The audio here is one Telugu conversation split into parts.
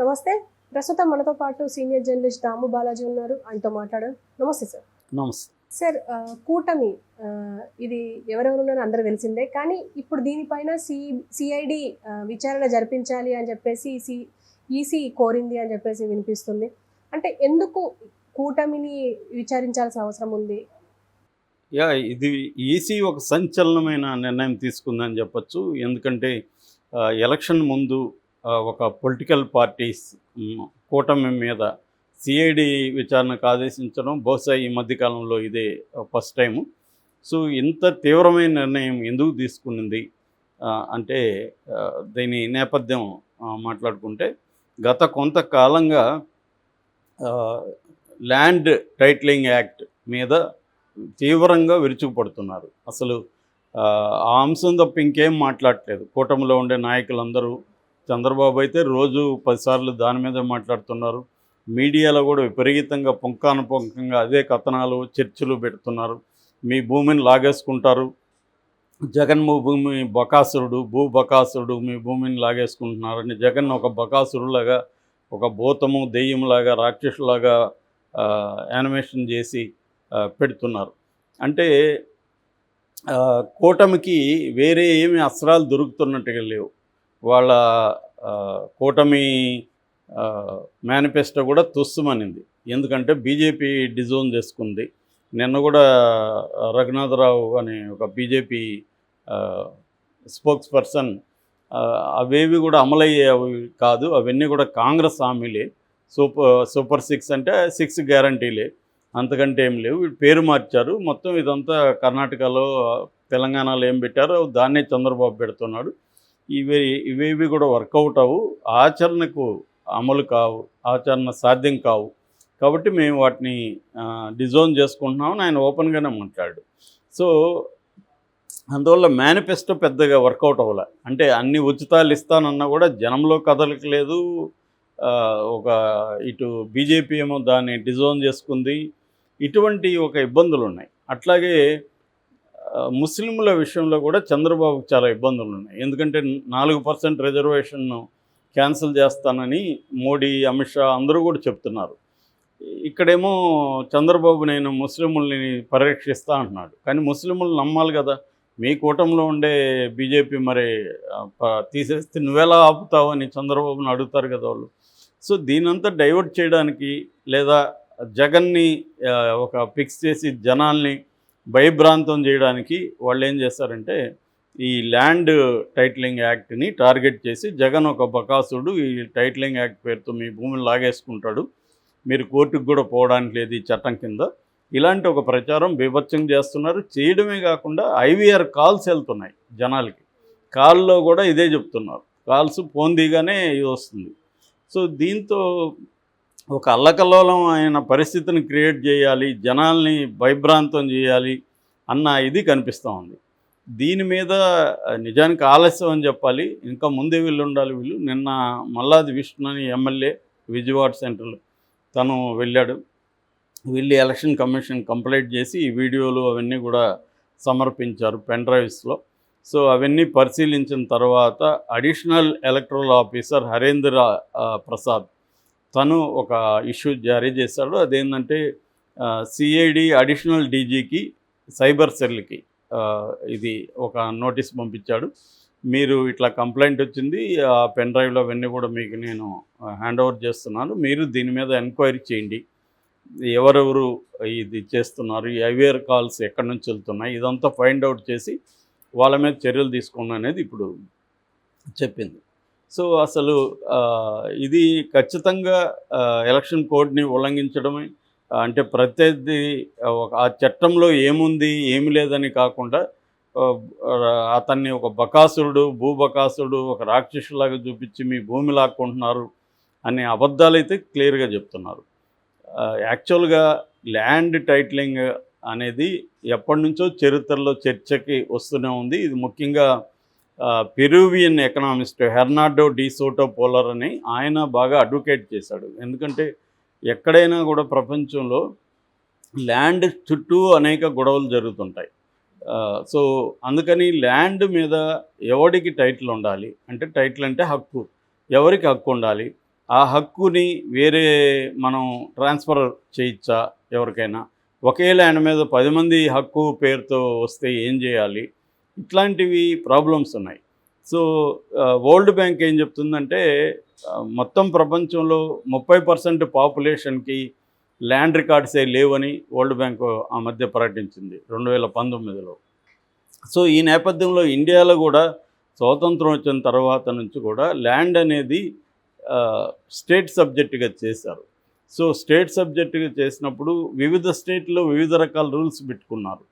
నమస్తే. ప్రస్తుతం మనతో పాటు సీనియర్ జర్నలిస్ట్ దాము బాలాజీ ఉన్నారు. ఆయనతో మాట్లాడాం నమస్తే సార్. నమస్తే. సార్ కూటమి ఇది ఎవరెవరు ఉన్నారో అందరూ తెలిసిందే. కానీ ఇప్పుడు దీనిపైన సి సిఐడి విచారణ జరిపించాలి అని చెప్పేసి సి ఈసీ కోరింది అని చెప్పేసి వినిపిస్తుంది. అంటే ఎందుకు కూటమిని విచారించాల్సిన అవసరం ఉంది? యా ఇది ఈసీ ఒక సంచలనమైన నిర్ణయం తీసుకుందని చెప్పొచ్చు. ఎందుకంటే ఎలక్షన్ ముందు ఒక పొలిటికల్ పార్టీస్ కూటమి మీద సిఐడి విచారణకు ఆదేశించడం బహుశా ఈ మధ్యకాలంలో ఇదే ఫస్ట్ టైము. సో ఇంత తీవ్రమైన నిర్ణయం ఎందుకు తీసుకునింది? అంటే దీని నేపథ్యం మాట్లాడుకుంటే గత కొంతకాలంగా ల్యాండ్ టైటిలింగ్ యాక్ట్ మీద తీవ్రంగా విరుచుకుపడుతున్నారు. అసలు ఆ అంశం తప్ప ఇంకేం మాట్లాడట్లేదు. కూటమిలో ఉండే నాయకులందరూ చంద్రబాబు అయితే రోజు పదిసార్లు దాని మీద మాట్లాడుతున్నారు. మీడియాలో కూడా విపరీతంగా పుంకానుపుంకంగా అదే కథనాలు చర్చలు పెడుతున్నారు. మీ భూమిని లాగేసుకుంటారు. జగన్మో భూమి బకాసురుడు భూ బకాసురుడు మీ భూమిని లాగేసుకుంటున్నారని జగన్ ఒక బకాసురులాగా ఒక భూతము దెయ్యంలాగా రాక్షసులాగా యానిమేషన్ చేసి పెడుతున్నారు. అంటే కూటమికి వేరే ఏమి అస్త్రాలు దొరుకుతున్నట్టుగా లేవు. వాళ్ళ కూటమి మేనిఫెస్టో కూడా తుస్సుమనింది. ఎందుకంటే బీజేపీ డిజోన్ చేసుకుంది. నిన్న కూడా రఘునాథరావు అనే ఒక బీజేపీ స్పోక్స్ పర్సన్ అవేవి కూడా అమలయ్యేవి కాదు. అవన్నీ కూడా కాంగ్రెస్ హామీలే. సూపర్ సూపర్ సిక్స్ అంటే సిక్స్ గ్యారంటీలే. అంతకంటే ఏం లేవు. పేరు మార్చారు. మొత్తం ఇదంతా కర్ణాటకలో తెలంగాణలో ఏం పెట్టారో దాన్నే చంద్రబాబు పెడుతున్నాడు. ఇవి ఇవేవి కూడా వర్కౌట్ అవు ఆచరణకు అమలు కావు. ఆచరణ సాధ్యం కావు. కాబట్టి మేము వాటిని డిజోన్ చేసుకుంటున్నామని ఆయన ఓపెన్గానే మాట్లాడు సో అందువల్ల మేనిఫెస్టో పెద్దగా వర్కౌట్ అవ్వలే. అంటే అన్ని ఉచితాలు ఇస్తానన్నా కూడా జనంలో కదలకలేదు ఒక ఇటు బీజేపీ ఏమో దాన్ని డిజోన్ చేసుకుంది. ఇటువంటి ఒక ఇబ్బందులు ఉన్నాయి అట్లాగే ముస్లింల విషయంలో కూడా చంద్రబాబుకు చాలా ఇబ్బందులు ఉన్నాయి. ఎందుకంటే నాలుగు పర్సెంట్ రిజర్వేషన్ను క్యాన్సిల్ చేస్తానని మోడీ అమిత్ షా అందరూ కూడా చెప్తున్నారు. ఇక్కడేమో చంద్రబాబు నేను ముస్లిముల్ని పరిరక్షిస్తా అంటున్నాడు. కానీ ముస్లింలు నమ్మాలి కదా. మీ కూటంలో ఉండే బీజేపీ మరి తీసేస్తే నువ్వెలా ఆపుతావు అని చంద్రబాబుని అడుగుతారు కదా వాళ్ళు. సో దీనంతా డైవర్ట్ చేయడానికి లేదా జగన్ని ఒక ఫిక్స్ చేసి జనాల్ని భయభ్రాంతం చేయడానికి వాళ్ళు ఏం చేస్తారంటే ఈ ల్యాండ్ టైటిలింగ్ యాక్ట్ని టార్గెట్ చేసి జగన్ ఒక బకాసుడు ఈ టైటిలింగ్ యాక్ట్ పేరుతో మీ భూమిని లాగేసుకుంటాడు మీరు కోర్టుకు కూడా పోవడానికి లేదు ఈ చట్టం కింద. ఇలాంటి ఒక ప్రచారం బీభత్సం చేస్తున్నారు. చేయడమే కాకుండా ఐవీఆర్ కాల్స్ వెళ్తున్నాయి జనాలకి. కాల్లో కూడా ఇదే చెప్తున్నారు. కాల్స్ ఫోన్ దిగానే ఇది వస్తుంది. సో దీంతో ఒక అల్లకల్లోలం అయిన పరిస్థితిని క్రియేట్ చేయాలి జనాల్ని భయభ్రాంతం చేయాలి అన్న ఇది కనిపిస్తూ ఉంది. దీని మీద నిజానికి ఆలస్యం అని చెప్పాలి. ఇంకా ముందే వీళ్ళు ఉండాలి వీళ్ళు. నిన్న మల్లాది విష్ణు అని ఎమ్మెల్యే విజయవాడ సెంటర్లో తను వెళ్ళాడు. వెళ్ళి ఎలక్షన్ కమిషన్ కంప్లైంట్ చేసి ఈ వీడియోలు అవన్నీ కూడా సమర్పించారు పెన్ డ్రైవ్స్లో. సో అవన్నీ పరిశీలించిన తర్వాత additional electoral officer Harendra Prasad తను ఒక ఇష్యూ జారీ చేశాడు. అదేంటంటే సిఐడి అడిషనల్ డీజీకి సైబర్ సెల్కి ఇది ఒక నోటీస్ పంపించాడు. మీరు ఇట్లా కంప్లైంట్ వచ్చింది ఆ పెన్ డ్రైవ్లో అవన్నీ కూడా మీకు నేను హ్యాండ్ ఓవర్ చేస్తున్నాను. మీరు దీని మీద ఎంక్వైరీ చేయండి. ఎవరెవరు ఇది చేస్తున్నారు ఈ ఐవేర్ కాల్స్ ఎక్కడి నుంచి వెళ్తున్నాయి ఇదంతా ఫైండ్ అవుట్ చేసి వాళ్ళ మీద చర్యలు తీసుకోండి అనేది ఇప్పుడు చెప్పింది. సో అసలు ఇది ఖచ్చితంగా ఎలక్షన్ కోడ్ని ఉల్లంఘించడమే. అంటే ప్రత్యర్థి ఆ, ఒక- ఆ చట్టంలో ఏముంది ఏమి లేదని కాకుండా అతన్ని ఒక బకాసురుడు భూబకాసురుడు ఒక రాక్షసులాగా చూపించి మీ భూమి లాక్కుంటున్నారు అనే అబద్ధాలు అయితే క్లియర్గా చెప్తున్నారు. యాక్చువల్గా ల్యాండ్ టైటిలింగ్ అనేది ఎప్పటి నుంచో చరిత్రలో చర్చకి వస్తూనే ఉంది. ఇది ముఖ్యంగా Peruvian economist Hernando de Soto polar అని ఆయన బాగా అడ్వకేట్ చేశాడు. ఎందుకంటే ఎక్కడైనా కూడా ప్రపంచంలో ల్యాండ్ చుట్టూ అనేక గొడవలు జరుగుతుంటాయి. సో అందుకని ల్యాండ్ మీద ఎవడికి టైటిల్ ఉండాలి? అంటే టైటిల్ అంటే హక్కు. ఎవరికి హక్కు ఉండాలి? ఆ హక్కుని వేరే మనం ట్రాన్స్ఫర్ చేయొచ్చా ఎవరికైనా? ఒకే ల్యాండ్ మీద పది మంది హక్కు పేరుతో వస్తే ఏం చేయాలి? ఇట్లాంటివి ప్రాబ్లమ్స్ ఉన్నాయి. సో వరల్డ్ బ్యాంక్ ఏం చెప్తుందంటే మొత్తం ప్రపంచంలో ముప్పై పర్సెంట్ పాపులేషన్కి ల్యాండ్ రికార్డ్సే లేవని వరల్డ్ బ్యాంక్ ఆ మధ్య ప్రకటించింది రెండు వేల పంతొమ్మిదిలో. సో ఈ నేపథ్యంలో ఇండియాలో కూడా స్వాతంత్రం వచ్చిన తర్వాత నుంచి కూడా ల్యాండ్ అనేది స్టేట్ సబ్జెక్టుగా చేశారు. సో స్టేట్ సబ్జెక్టుగా చేసినప్పుడు వివిధ స్టేట్లో వివిధ రకాల రూల్స్ పెట్టుకున్నారు.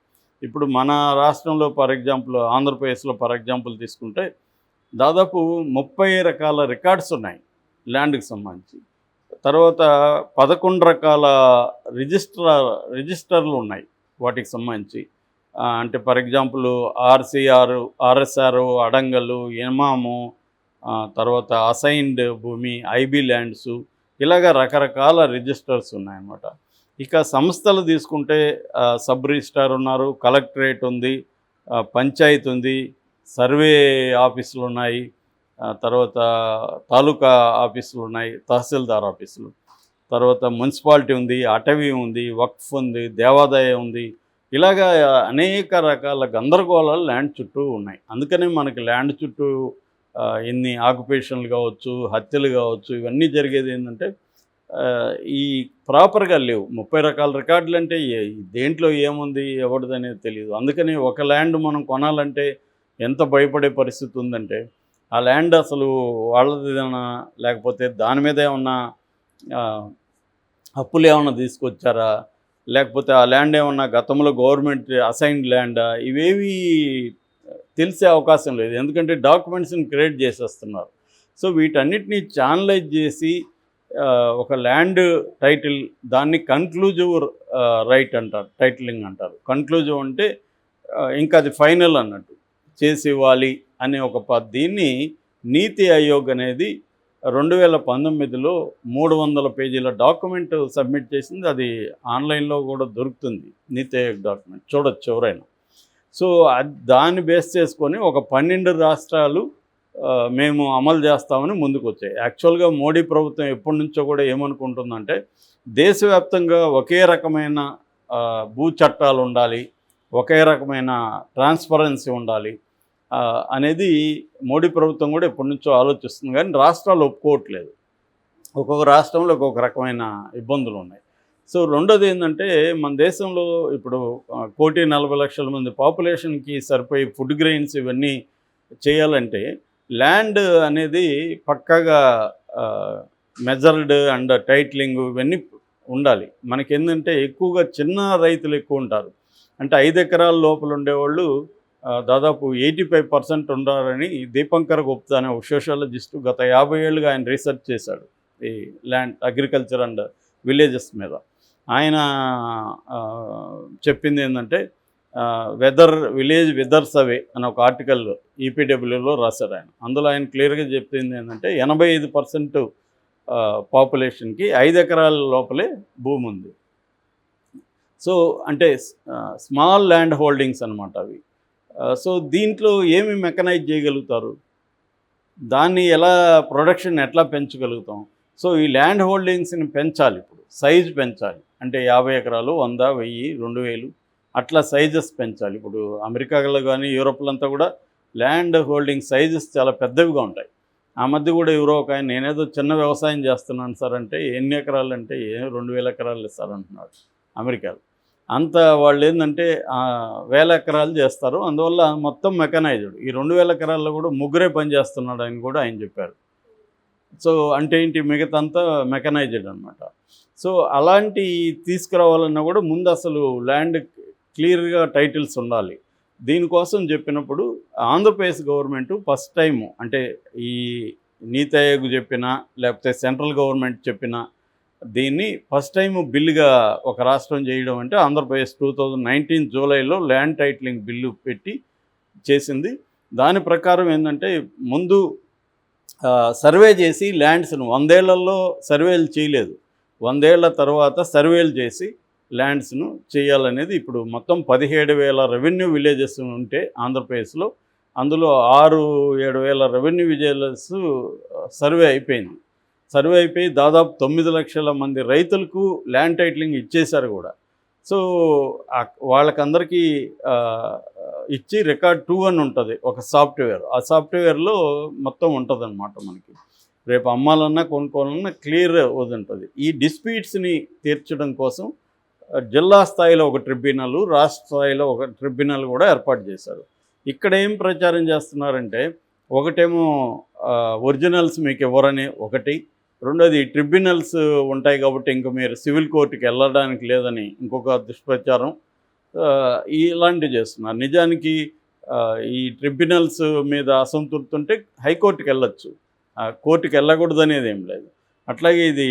ఇప్పుడు మన రాష్ట్రంలో ఫర్ ఎగ్జాంపుల్ ఆంధ్రప్రదేశ్లో ఫర్ ఎగ్జాంపుల్ తీసుకుంటే దాదాపు ముప్పై రకాల రికార్డ్స్ ఉన్నాయి ల్యాండ్కి సంబంధించి. తర్వాత పదకొండు రకాల రిజిస్టర్ రిజిస్టర్లు ఉన్నాయి వాటికి సంబంధించి. అంటే ఫర్ ఎగ్జాంపుల్ ఆర్సీఆర్ ఆర్ఎస్ఆర్ అడంగలు ఎమాము తర్వాత అసైన్డ్ భూమి ఐబీ ల్యాండ్స్ ఇలాగ రకరకాల రిజిస్టర్స్ ఉన్నాయన్నమాట. ఇక సంస్థలు తీసుకుంటే సబ్ రిజిస్టార్ ఉన్నారు కలెక్టరేట్ ఉంది పంచాయతీ ఉంది సర్వే ఆఫీసులు ఉన్నాయి తర్వాత తాలూకా ఆఫీసులు ఉన్నాయి తహసీల్దార్ ఆఫీసులు తర్వాత మున్సిపాలిటీ ఉంది అటవీ ఉంది వక్ఫ్ ఉంది దేవాదాయం ఉంది. ఇలాగా అనేక రకాల గందరగోళాలు ల్యాండ్ చుట్టూ ఉన్నాయి. అందుకనే మనకి ల్యాండ్ చుట్టూ ఎన్ని ఆక్యుపేషన్లు కావచ్చు హత్యలు కావచ్చు ఇవన్నీ జరిగేది ఏంటంటే ఈ ప్రాపర్గా లేవు. ముప్పై రకాల రికార్డులు అంటే దేంట్లో ఏముంది ఎవరిది అనేది తెలియదు అందుకని ఒక ల్యాండ్ మనం కొనాలంటే ఎంత భయపడే పరిస్థితి ఉందంటే ఆ ల్యాండ్ అసలు వాళ్ళదేనా లేకపోతే దాని మీద ఏమన్నా అప్పులు ఏమన్నా తీసుకొచ్చారా? లేకపోతే ఆ ల్యాండ్ ఏమన్నా గతంలో గవర్నమెంట్ అసైన్డ్ ల్యాండా? ఇవేవి తెలిసే అవకాశం లేదు. ఎందుకంటే డాక్యుమెంట్స్ని క్రియేట్ చేసేస్తున్నారు. సో వీటన్నిటిని ఛానలైజ్ చేసి ఒక ల్యాండ్ టైటిల్ దాన్ని కన్క్లూజివ్ రైట్ అంటారు టైటిలింగ్ అంటారు. కన్క్లూజివ్ అంటే ఇంకా అది ఫైనల్ అన్నట్టు. చేసి ఇవ్వాలి అనే ఒక ప- దీన్ని నీతి ఆయోగ్ అనేది రెండు వేల పంతొమ్మిదిలో మూడు వందల పేజీల డాక్యుమెంట్ సబ్మిట్ చేసింది. అది ఆన్లైన్లో కూడా దొరుకుతుంది నీతి ఆయోగ్ డాక్యుమెంట్. చూడొచ్చు ఎవరైనా. సో అది దాన్ని బేస్ చేసుకొని ఒక పన్నెండు రాష్ట్రాలు మేము అమలు చేస్తామని ముందుకు వచ్చాయి యాక్చువల్గా మోడీ ప్రభుత్వం ఎప్పటి నుంచో కూడా ఏమనుకుంటుందంటే దేశవ్యాప్తంగా ఒకే రకమైన భూ చట్టాలు ఉండాలి ఒకే రకమైన ట్రాన్స్పరెన్సీ ఉండాలి అనేది మోడీ ప్రభుత్వం కూడా ఎప్పటి నుంచో ఆలోచిస్తుంది. కానీ రాష్ట్రాలు ఒప్పుకోవట్లేదు. ఒక్కొక్క రాష్ట్రంలో ఒక్కొక్క రకమైన ఇబ్బందులు ఉన్నాయి. సో రెండోది ఏంటంటే మన దేశంలో ఇప్పుడు కోటి నలభై లక్షల మంది పాపులేషన్కి సరిపోయి ఫుడ్ గ్రెయిన్స్ ఇవన్నీ చేయాలంటే ల్యాండ్ అనేది పక్కగా మెజర్డ్ అండ్ టైట్లింగ్ ఇవన్నీ ఉండాలి. మనకి ఏంటంటే ఎక్కువగా చిన్న రైతులు ఎక్కువ ఉంటారు. అంటే ఐదు ఎకరాల లోపల ఉండేవాళ్ళు దాదాపు ఎయిటీ ఫైవ్ పర్సెంట్ ఉండాలని దీపంకర్ గుప్తా అనే ఒక సోషాలజిస్టు గత యాభై ఏళ్ళుగా ఆయన రీసెర్చ్ చేశాడు ఈ ల్యాండ్ అగ్రికల్చర్ అండ్ విలేజెస్ మీద. ఆయన చెప్పింది ఏంటంటే వెదర్ విలేజ్ వెదర్ సర్వే అని ఒక ఆర్టికల్ ఈపీడబ్ల్యూలో రాశారు ఆయన. అందులో ఆయన క్లియర్గా చెప్పింది ఏంటంటే ఎనభై ఐదు పర్సెంట్ పాపులేషన్కి ఐదు ఎకరాల లోపలే భూమి ఉంది. సో అంటే స్మాల్ ల్యాండ్ హోల్డింగ్స్ అనమాట అవి. సో దీంట్లో ఏమి మెకనైజ్ చేయగలుగుతారు? దాన్ని ఎలా ప్రొడక్షన్ ఎట్లా పెంచగలుగుతాం? సో ఈ ల్యాండ్ హోల్డింగ్స్ని పెంచాలి ఇప్పుడు. సైజ్ పెంచాలి. అంటే యాభై ఎకరాలు వంద వెయ్యి రెండు వేలు అట్లా సైజెస్ పెంచాలి. ఇప్పుడు అమెరికాలో కానీ యూరోప్లంతా కూడా ల్యాండ్ హోల్డింగ్ సైజెస్ చాలా పెద్దవిగా ఉంటాయి. ఆ మధ్య కూడా ఎవరో ఒక ఆయన నేనేదో చిన్న వ్యవసాయం చేస్తున్నాను సార్ అంటే ఎన్ని ఎకరాలు అంటే ఏ రెండు వేల ఎకరాలు సార్ అంటున్నాడు అమెరికాలో. అంత వాళ్ళు ఏంటంటే వేల ఎకరాలు చేస్తారు. అందువల్ల మొత్తం మెకనైజ్డ్ ఈ రెండు వేల ఎకరాల్లో కూడా ముగ్గురే పని చేస్తున్నాడు అని కూడా ఆయన చెప్పారు. సో అంటే ఏంటి? మిగతా అంతా మెకనైజ్డ్ అనమాట సో అలాంటి తీసుకురావాలన్నా కూడా ముందు అసలు ల్యాండ్ క్లియర్గా టైటిల్స్ ఉండాలి. దీనికోసం చెప్పినప్పుడు ఆంధ్రప్రదేశ్ గవర్నమెంట్ ఫస్ట్ టైం అంటే ఈ నీతి ఆయోగ్ చెప్పిన లేకపోతే సెంట్రల్ గవర్నమెంట్ చెప్పిన దీన్ని ఫస్ట్ టైం బిల్లుగా ఒక రాష్ట్రం చేయడం అంటే ఆంధ్రప్రదేశ్ టూ థౌజండ్ నైన్టీన్ జూలైలో ల్యాండ్ టైటిలింగ్ బిల్లు పెట్టి చేసింది. దాని ప్రకారం ఏంటంటే ముందు సర్వే చేసి ల్యాండ్స్ను వందేళ్ళలో సర్వేలు చేయలేదు. వందేళ్ళ తర్వాత సర్వేలు చేసి ల్యాండ్స్ను చేయాలనేది ఇప్పుడు మొత్తం పదిహేడు వేల రెవెన్యూ విలేజెస్ ఉంటే ఆంధ్రప్రదేశ్లో. అందులో ఆరు ఏడు వేల రెవెన్యూ విలేజెస్ సర్వే అయిపోయింది. సర్వే అయిపోయి దాదాపు తొమ్మిది లక్షల మంది రైతులకు ల్యాండ్ టైటిలింగ్ ఇచ్చేశారు కూడా. సో వాళ్ళకందరికీ ఇచ్చి రికార్డ్ టూ అని ఉంటుంది ఒక సాఫ్ట్వేర్. ఆ సాఫ్ట్వేర్లో మొత్తం ఉంటుంది అనమాట మనకి. రేపు అమ్మాలన్నా కొనుక్కోవాలన్నా క్లియర్ ఉంటుంది ఈ డిస్ప్యూట్స్ని తీర్చడం కోసం జిల్లా స్థాయిలో ఒక ట్రిబ్యునల్ రాష్ట్ర స్థాయిలో ఒక ట్రిబ్యునల్ కూడా ఏర్పాటు చేశారు. ఇక్కడ ఏం ప్రచారం చేస్తున్నారంటే ఒకటేమో ఒరిజినల్స్ మీకు ఇవ్వరని ఒకటి. రెండోది ట్రిబ్యునల్స్ ఉంటాయి కాబట్టి ఇంక మీరు సివిల్ కోర్టుకి వెళ్ళడానికి లేదని ఇంకొక దుష్ప్రచారం ఇలాంటివి చేస్తున్నారు. నిజానికి ఈ ట్రిబ్యునల్స్ మీద అసంతృప్తి ఉంటే హైకోర్టుకి వెళ్ళొచ్చు. ఆ, కోర్టుకి వెళ్ళకూడదు అనేది ఏం లేదు. అట్లాగే ఇది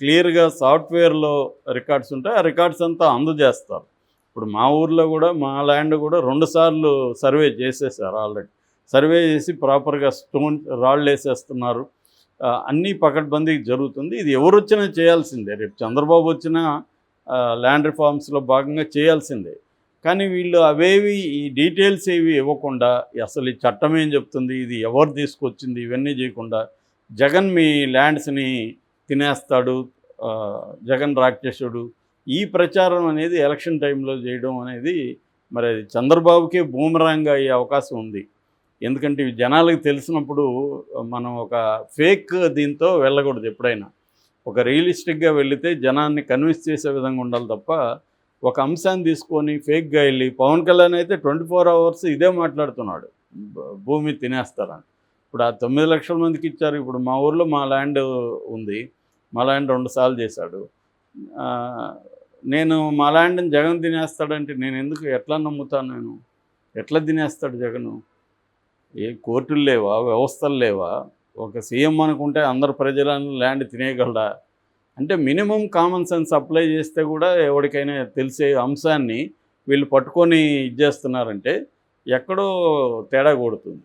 క్లియర్గా సాఫ్ట్వేర్లో రికార్డ్స్ ఉంటాయి ఆ రికార్డ్స్ అంతా అందజేస్తారు. ఇప్పుడు మా ఊర్లో కూడా మా ల్యాండ్ కూడా రెండుసార్లు సర్వే చేసేసారు ఆల్రెడీ. సర్వే చేసి ప్రాపర్గా స్టోన్ రాళ్ళు వేసేస్తున్నారు. అన్నీ పకడ్బందీకి జరుగుతుంది. ఇది ఎవరు వచ్చినా చేయాల్సిందే. రేపు చంద్రబాబు వచ్చినా ల్యాండ్ రిఫార్మ్స్లో భాగంగా చేయాల్సిందే. కానీ వీళ్ళు అవేవి ఈ డీటెయిల్స్ ఏవి ఇవ్వకుండా అసలు ఈ చట్టం ఏం చెప్తుంది ఇది ఎవరు తీసుకొచ్చింది ఇవన్నీ చేయకుండా జగన్ మీ ల్యాండ్స్ని తినేస్తాడు జగన్ రాక్షసుడు. ఈ ప్రచారం అనేది ఎలక్షన్ టైంలో చేయడం అనేది మరి అది చంద్రబాబుకే బూమరాంగ్ అయ్యే అవకాశం ఉంది. ఎందుకంటే ఇవి జనాలకు తెలిసినప్పుడు మనం ఒక ఫేక్ దీంతో వెళ్ళకూడదు ఎప్పుడైనా. ఒక రియలిస్టిక్గా వెళితే జనాన్ని కన్విన్స్ చేసే విధంగా ఉండాలి తప్ప ఒక అంశాన్ని తీసుకొని ఫేక్గా వెళ్ళి పవన్ కళ్యాణ్ అయితే ట్వంటీ ఫోర్ అవర్స్ ఇదే మాట్లాడుతున్నాడు. భూమి తినేస్తారని. ఇప్పుడు ఆ తొమ్మిది లక్షల మందికి ఇచ్చారు. ఇప్పుడు మా ఊర్లో మా ల్యాండ్ ఉంది. మా ల్యాండ్ రెండు సార్లు చేశాడు. నేను మా ల్యాండ్ని జగన్ తినేస్తాడంటే నేను ఎందుకు ఎట్లా నమ్ముతాను నేను? ఎట్లా తినేస్తాడు జగను? ఏ కోర్టులు లేవా? వ్యవస్థలు లేవా? ఒక సీఎం అనుకుంటే అందరు ప్రజలను ల్యాండ్ తినేయగలడా? అంటే మినిమం కామన్ సెన్స్ అప్లై చేస్తే కూడా ఎవరికైనా తెలిసే అంశాన్ని వీళ్ళు పట్టుకొని ఇచ్చేస్తున్నారంటే ఎక్కడో తేడా కొడుతుంది.